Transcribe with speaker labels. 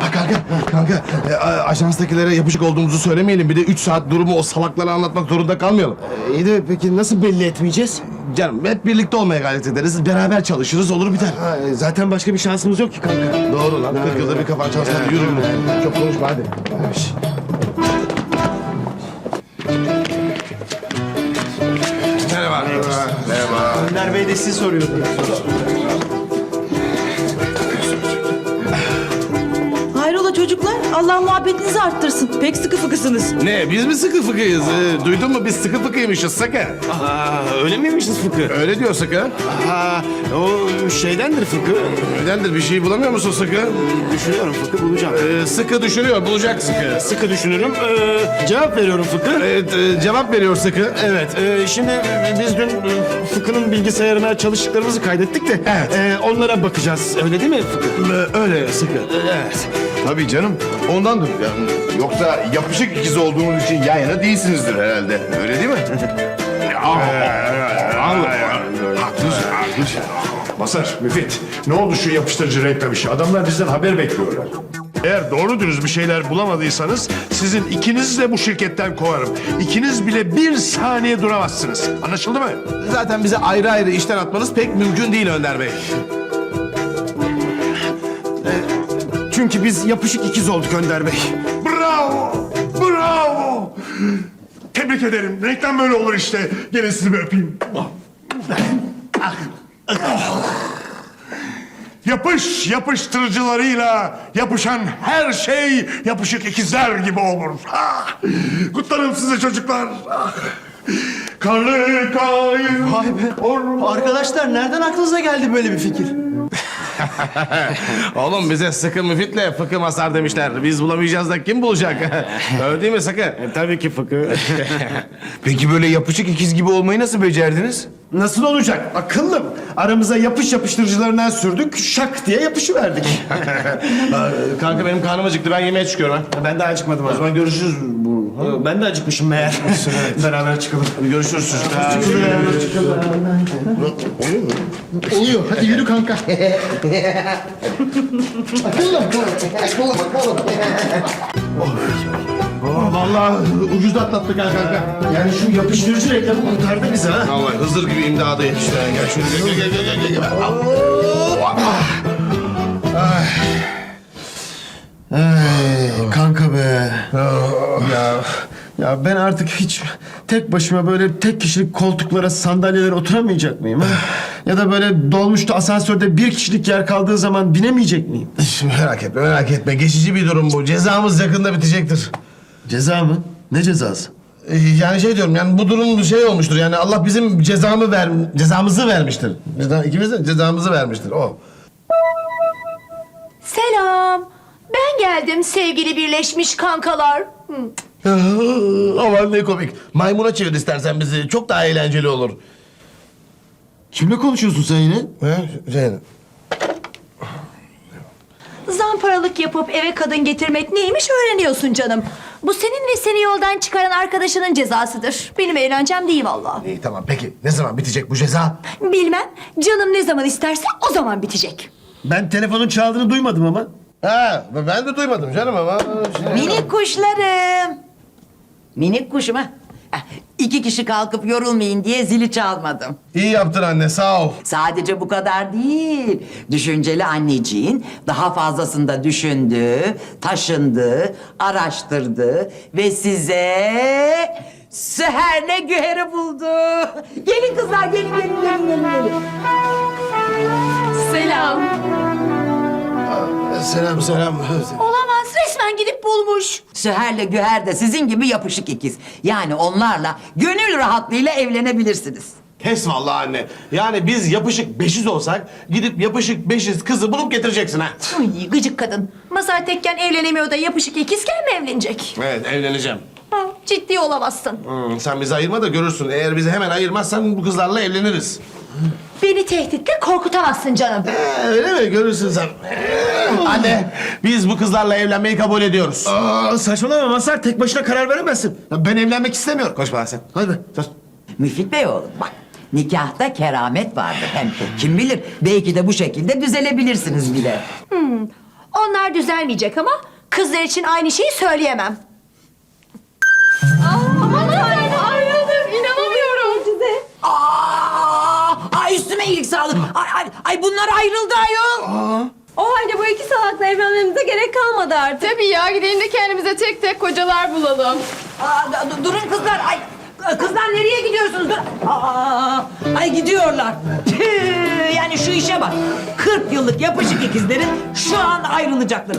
Speaker 1: Ha kanka, kanka. e, a- ajanstakilere yapışık olduğumuzu söylemeyelim. Bir de üç saat durumu o salaklara anlatmak zorunda kalmayalım.
Speaker 2: İyi de peki nasıl belli etmeyeceğiz?
Speaker 1: Canım hep birlikte olmaya gayret ederiz. Beraber çalışırız olur biter.
Speaker 2: Ha, e, zaten başka bir şansımız yok ki kanka.
Speaker 1: Doğru lan. 40 yılda bir kafan çalışsın. Hadi yürü yürü. Çok konuşma hadi. Merhaba. Merhaba.
Speaker 2: Önder Bey de sizi soruyordu.
Speaker 3: Hayrola çocuklar? Allah muhabbetinizi arttırsın. Pek sıkı fıkısınız.
Speaker 1: Ne biz mi sıkı fıkıyız? Ee, duydun mu biz sıkı fıkıymışız Sıkı.
Speaker 2: Aa, öyle miymişiz Fıkı?
Speaker 1: Öyle diyor Sıkı.
Speaker 2: Ha, o şeydendir Fıkı.
Speaker 1: Nedendir bir şey bulamıyor musun Sıkı?
Speaker 2: Düşünüyorum Fıkı bulacağım.
Speaker 1: Ee, sıkı düşünüyor bulacak Sıkı.
Speaker 2: Sıkı düşünürüm. Ee, cevap veriyorum Fıkı.
Speaker 1: Evet, e, cevap veriyor Sıkı.
Speaker 2: Evet, e, şimdi biz dün e, Fıkı'nın bilgisayarına çalıştıklarımızı kaydettik de
Speaker 1: Evet.
Speaker 2: e, onlara bakacağız. Öyle değil mi Fıkı?
Speaker 1: Ee, öyle Sıkı.
Speaker 2: Evet.
Speaker 4: Tabii canım. Ondandır. Yani yoksa yapışık ikiz olduğunuz için yan yana değilsinizdir herhalde. Öyle değil mi?
Speaker 5: Haklısın, haklısın. Masar, Müfit, ne oldu şu yapıştırıcı reklam işi? Adamlar bizden haber bekliyorlar. Eğer doğru dürüst bir şeyler bulamadıysanız sizin ikinizi de bu şirketten kovarım. İkiniz bile bir saniye duramazsınız. Anlaşıldı mı?
Speaker 1: Zaten bize ayrı ayrı işten atmanız pek mümkün değil Önder Bey.
Speaker 2: Çünkü biz yapışık ikiz olduk Önder Bey.
Speaker 5: Bravo! Bravo! Tebrik ederim. Reklam böyle olur işte. Gelin sizi bir öpeyim. Yapış yapıştırıcılarıyla yapışan her şey yapışık ikizler gibi olur. Kutlarım size çocuklar. Karlı kayın.
Speaker 2: Vay be. Arkadaşlar nereden aklınıza geldi böyle bir fikir?
Speaker 1: Oğlum bize sıkı müfitle fıkı masar demişler. Biz bulamayacağız da kim bulacak? Öyle değil mi Sıkı?
Speaker 2: tabii ki Fıkı.
Speaker 4: Peki böyle yapışık ikiz gibi olmayı nasıl becerdiniz?
Speaker 2: Nasıl olacak? Akıllım. Aramıza yapış yapıştırıcılarından sürdük, şak diye yapışıverdik.
Speaker 1: Kanka benim karnım acıktı. Ben yemeğe çıkıyorum ha.
Speaker 2: ben daha acıkmadım o zaman.
Speaker 1: görüşürüz. Bu.
Speaker 2: Ben de acıkmışım meğer. Beraber çıkalım.
Speaker 1: Görüşürüz çocuklar.
Speaker 6: Oluyor. Hadi yürü kanka.
Speaker 1: Vallahi ucuz atlattık ha kanka.
Speaker 2: Yani şu yapıştırıcı reklamı kurtardı bizi ha.
Speaker 1: Vallahi Hızır gibi imdada yetişti. Gel şöyle gel gel gel gel. gel.
Speaker 2: Ay, ya ya ben artık hiç tek başıma böyle tek kişilik koltuklara, sandalyelere oturamayacak mıyım? Ha? ya da böyle dolmuşta asansörde bir kişilik yer kaldığı zaman binemeyecek miyim?
Speaker 1: Merak etme merak etme. Geçici bir durum bu. Cezamız yakında bitecektir.
Speaker 2: Ceza mı? Ne cezası?
Speaker 1: Ee, Yani şey diyorum yani bu durum şey olmuştur. Yani Allah bizim cezamı ver cezamızı vermiştir. Ceza, ikimiz de cezamızı vermiştir o.
Speaker 7: Selam. Ben geldim sevgili birleşmiş kankalar.
Speaker 1: Aman ne komik. Maymuna çevir istersen bizi. Çok daha eğlenceli olur.
Speaker 2: Kimle konuşuyorsun sen yine?
Speaker 1: He? Şey,
Speaker 7: Zamparalık yapıp eve kadın getirmek neymiş öğreniyorsun canım. Bu senin ve seni yoldan çıkaran arkadaşının cezasıdır. Benim eğlencem değil vallahi.
Speaker 1: iyi tamam peki. Ne zaman bitecek bu ceza?
Speaker 7: Bilmem. Canım ne zaman isterse o zaman bitecek.
Speaker 2: Ben telefonun çaldığını duymadım ama.
Speaker 1: Ha, ben de duymadım canım ama. Şey...
Speaker 8: Minik kuşlarım. Minik kuşum ha. İki kişi kalkıp yorulmayın diye zili çalmadım.
Speaker 1: İyi yaptın anne sağ ol.
Speaker 8: Sadece bu kadar değil. Düşünceli anneciğin daha fazlasında düşündü, taşındı, araştırdı ve size Süher'le Güher'i buldu. Gelin kızlar gelin gelin gelin gelin. gelin.
Speaker 7: Selam.
Speaker 1: Selam.
Speaker 7: Olamaz resmen gidip bulmuş.
Speaker 8: Süher'le Güher de sizin gibi yapışık ikiz. Yani onlarla gönül rahatlığıyla evlenebilirsiniz.
Speaker 1: Pes vallahi anne. Yani biz yapışık beşiz olsak gidip yapışık beşiz kızı bulup getireceksin ha.
Speaker 7: Uy, gıcık kadın. Masar tekken evlenemiyor da yapışık ikizken mi evlenecek?
Speaker 1: Evet evleneceğim.
Speaker 7: Ha, ciddi olamazsın.
Speaker 1: Hmm, sen bizi ayırma da görürsün. Eğer bizi hemen ayırmazsan bu kızlarla evleniriz.
Speaker 7: Beni tehditle korkutamazsın canım.
Speaker 1: Ee, öyle mi? Görürsün sen. Anne biz bu kızlarla evlenmeyi kabul ediyoruz.
Speaker 2: Aa, saçmalama Mazhar tek başına karar veremezsin. Ya ben evlenmek istemiyorum.
Speaker 1: Koş bana sen.
Speaker 2: Hadi be.
Speaker 1: Sus.
Speaker 8: Müfit Bey oğlum bak Nikahta keramet vardır. Hem kim bilir belki de bu şekilde düzelebilirsiniz bile.
Speaker 7: Onlar düzelmeyecek ama kızlar için aynı şeyi söyleyemem.
Speaker 8: Sağlık. Ay, ay, ay bunlar ayrıldı ayol.
Speaker 9: O halde bu iki salakla evlenmemize gerek kalmadı artık. Tabii ya gidelim de kendimize tek tek kocalar bulalım.
Speaker 8: Aa, durun kızlar. Ay kızlar nereye gidiyorsunuz? Dur. Aa, ay gidiyorlar. Tüh, yani şu işe bak. 40 yıllık yapışık ikizlerin şu an ayrılacakları.